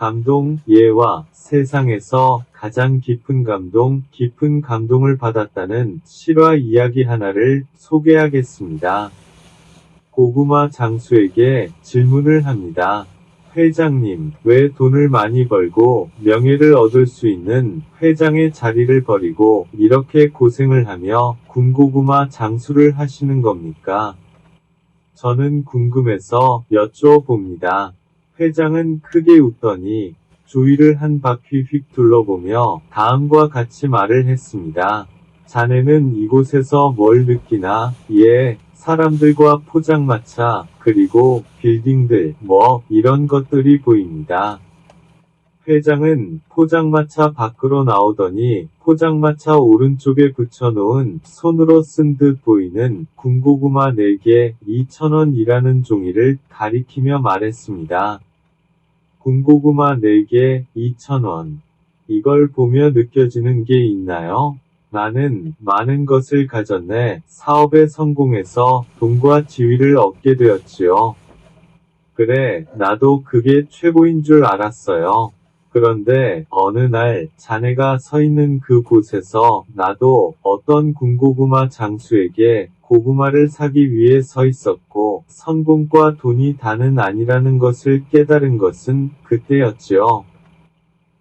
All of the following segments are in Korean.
감동, 예와 세상에서 가장 깊은 감동, 깊은 감동을 받았다는 실화 이야기 하나를 소개하겠습니다. 고구마 장수에게 질문을 합니다. 회장님, 왜 돈을 많이 벌고 명예를 얻을 수 있는 회장의 자리를 버리고 이렇게 고생을 하며 군고구마 장수를 하시는 겁니까? 저는 궁금해서 여쭈어봅니다. 회장은 크게 웃더니 주위를 한 바퀴 휙 둘러보며 다음과 같이 말을 했습니다. 자네는 이곳에서 뭘 느끼나? 예, 사람들과 포장마차, 그리고 빌딩들, 뭐, 이런 것들이 보입니다. 회장은 포장마차 밖으로 나오더니 포장마차 오른쪽에 붙여놓은 손으로 쓴 듯 보이는 군고구마 4개 2,000원이라는 종이를 가리키며 말했습니다. 군고구마 4개 2,000원. 이걸 보며 느껴지는 게 있나요? 나는 많은 것을 가졌네. 사업에 성공해서 돈과 지위를 얻게 되었지요. 그래, 나도 그게 최고인 줄 알았어요. 그런데 어느 날 자네가 서 있는 그 곳에서 나도 어떤 군고구마 장수에게 고구마를 사기 위해 서 있었고 성공과 돈이 다는 아니라는 것을 깨달은 것은 그때였지요.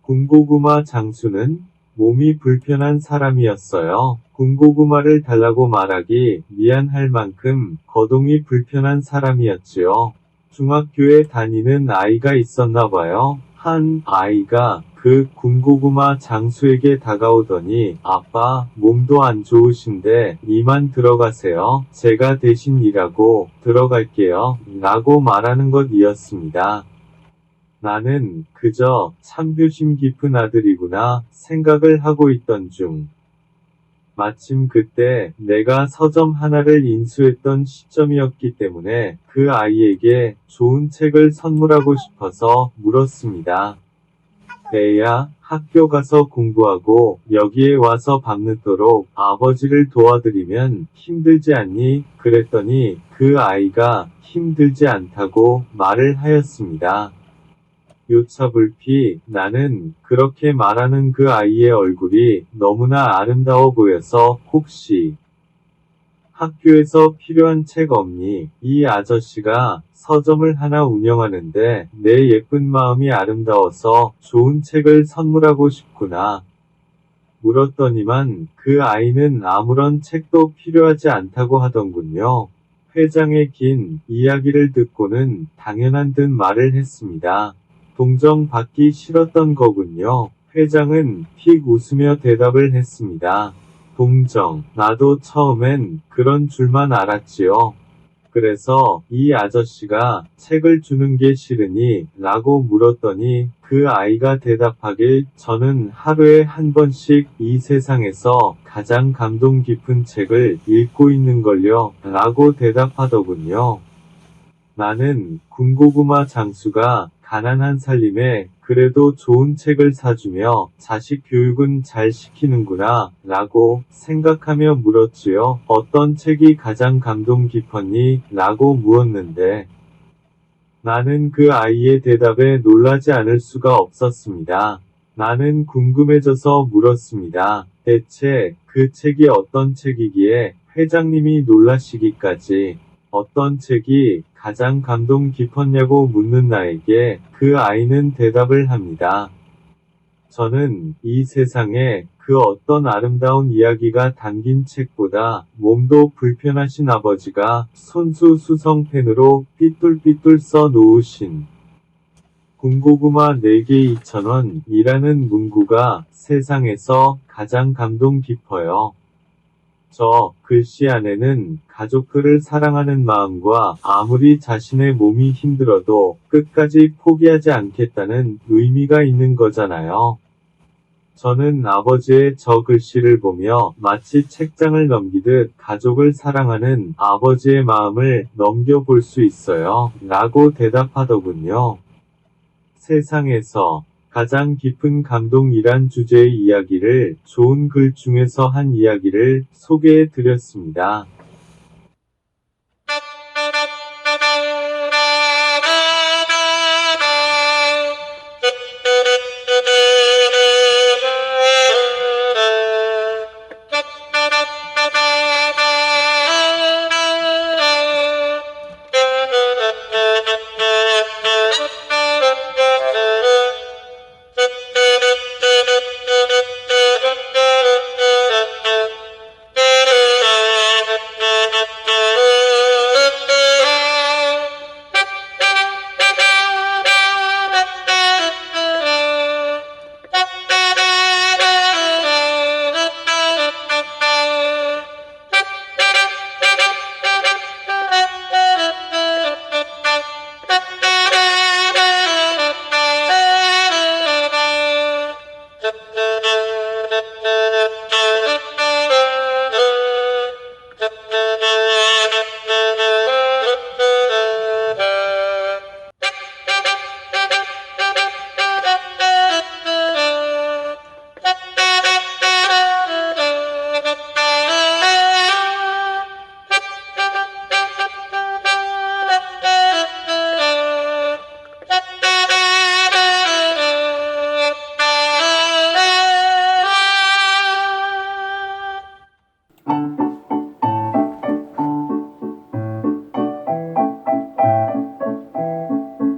군고구마 장수는 몸이 불편한 사람이었어요. 군고구마를 달라고 말하기 미안할 만큼 거동이 불편한 사람이었지요. 중학교에 다니는 아이가 있었나 봐요. 한 아이가 그 군고구마 장수에게 다가오더니 아빠 몸도 안 좋으신데 이만 들어가세요. 제가 대신 일하고 들어갈게요. 라고 말하는 것이었습니다. 나는 그저 참 효심 깊은 아들이구나 생각을 하고 있던 중 마침 그때 내가 서점 하나를 인수했던 시점이었기 때문에 그 아이에게 좋은 책을 선물하고 싶어서 물었습니다. 애야, 학교 가서 공부하고 여기에 와서 밤늦도록 아버지를 도와드리면 힘들지 않니? 그랬더니 그 아이가 힘들지 않다고 말을 하였습니다. 요차불피 나는 그렇게 말하는 그 아이의 얼굴이 너무나 아름다워 보여서 혹시 학교에서 필요한 책 없니? 이 아저씨가 서점을 하나 운영하는데 내 예쁜 마음이 아름다워서 좋은 책을 선물하고 싶구나. 물었더니만 그 아이는 아무런 책도 필요하지 않다고 하던군요. 회장의 긴 이야기를 듣고는 당연한 듯 말을 했습니다. 동정 받기 싫었던 거군요. 회장은 픽 웃으며 대답을 했습니다. 동정, 나도 처음엔 그런 줄만 알았지요. 그래서 이 아저씨가 책을 주는 게 싫으니 라고 물었더니 그 아이가 대답하길 저는 하루에 한 번씩 이 세상에서 가장 감동 깊은 책을 읽고 있는 걸요 라고 대답하더군요. 나는 군고구마 장수가 가난한 살림에 그래도 좋은 책을 사주며 자식 교육은 잘 시키는구나 라고 생각하며 물었지요. 어떤 책이 가장 감동 깊었니? 라고 물었는데 나는 그 아이의 대답에 놀라지 않을 수가 없었습니다. 나는 궁금해져서 물었습니다. 대체 그 책이 어떤 책이기에 회장님이 놀라시기까지 어떤 책이 가장 감동 깊었냐고 묻는 나에게 그 아이는 대답을 합니다. 저는 이 세상에 그 어떤 아름다운 이야기가 담긴 책보다 몸도 불편하신 아버지가 손수 수성펜으로 삐뚤삐뚤 써 놓으신 군고구마 4개 2,000원 이라는 문구가 세상에서 가장 감동 깊어요. 저 글씨 안에는 가족들을 사랑하는 마음과 아무리 자신의 몸이 힘들어도 끝까지 포기하지 않겠다는 의미가 있는 거잖아요. 저는 아버지의 저 글씨를 보며 마치 책장을 넘기듯 가족을 사랑하는 아버지의 마음을 넘겨볼 수 있어요. 라고 대답하더군요. 세상에서 가장 깊은 감동이란 주제의 이야기를 좋은 글 중에서 한 이야기를 소개해 드렸습니다.